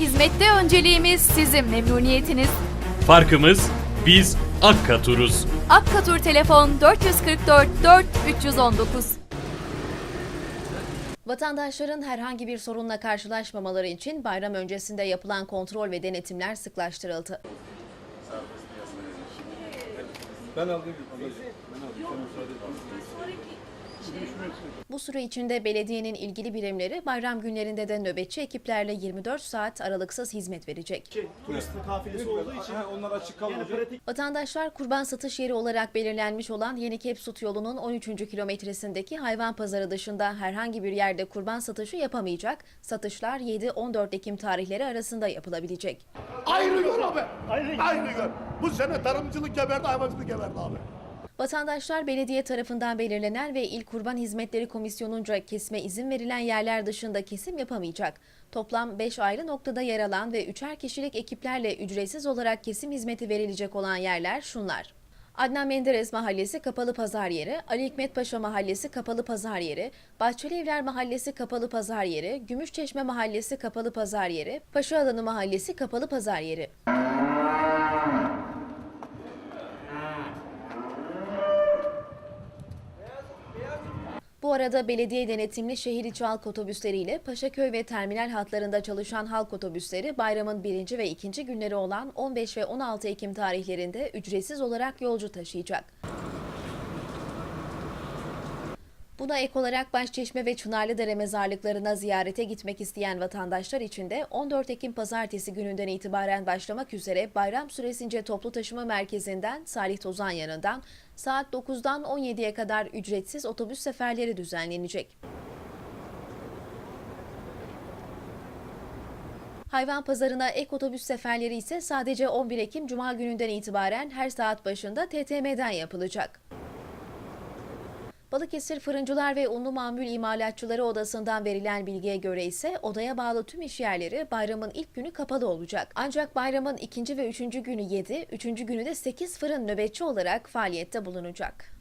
Hizmette önceliğimiz sizin memnuniyetiniz. Farkımız biz Akkatur'uz. Akkatur telefon 444 4 319. Vatandaşların herhangi bir sorunla karşılaşmamaları için bayram öncesinde yapılan kontrol ve denetimler sıklaştırıldı. Ben aldım. Ben aldım. Bu süre içinde belediyenin ilgili birimleri bayram günlerinde de nöbetçi ekiplerle 24 saat aralıksız hizmet verecek. şey, turist kafilesi olduğu için onlar açık kalmayacak. Vatandaşlar kurban satış yeri olarak belirlenmiş olan Yeni Kepsut yolunun 13. kilometresindeki hayvan pazarı dışında herhangi bir yerde kurban satışı yapamayacak. Satışlar 7-14 Ekim tarihleri arasında yapılabilecek. Ayrı gör abi. Ayrı, gör. Bu sene tarımcılık geberdi, hayvancılık geberdi abi. Vatandaşlar belediye tarafından belirlenen ve İl Kurban Hizmetleri Komisyonu'nca kesme izin verilen yerler dışında kesim yapamayacak. Toplam 5 ayrı noktada yer alan ve üçer kişilik ekiplerle ücretsiz olarak kesim hizmeti verilecek olan yerler şunlar. Adnan Menderes Mahallesi Kapalı Pazar Yeri, Ali Hikmet Paşa Mahallesi Kapalı Pazar Yeri, Bahçeli Evler Mahallesi Kapalı Pazar Yeri, Gümüşçeşme Mahallesi Kapalı Pazar Yeri, Paşa Alanı Mahallesi Kapalı Pazar Yeri. Bu arada belediye denetimli şehir içi halk otobüsleriyle Paşaköy ve terminal hatlarında çalışan halk otobüsleri bayramın birinci ve ikinci günleri olan 15 ve 16 Ekim tarihlerinde ücretsiz olarak yolcu taşıyacak. Buna ek olarak Başçeşme ve Çınarlıdere mezarlıklarına ziyarete gitmek isteyen vatandaşlar için de 14 Ekim pazartesi gününden itibaren başlamak üzere bayram süresince toplu taşıma merkezinden Salih Tozan yanından saat 9'dan 17'ye kadar ücretsiz otobüs seferleri düzenlenecek. Hayvan pazarına ek otobüs seferleri ise sadece 11 Ekim Cuma gününden itibaren her saat başında TTM'den yapılacak. Balıkesir Fırıncılar ve Unlu Mamul İmalatçıları Odası'ndan verilen bilgiye göre ise odaya bağlı tüm iş yerleri bayramın ilk günü kapalı olacak. Ancak bayramın ikinci ve üçüncü günü 7, üçüncü günü de 8 fırın nöbetçi olarak faaliyette bulunacak.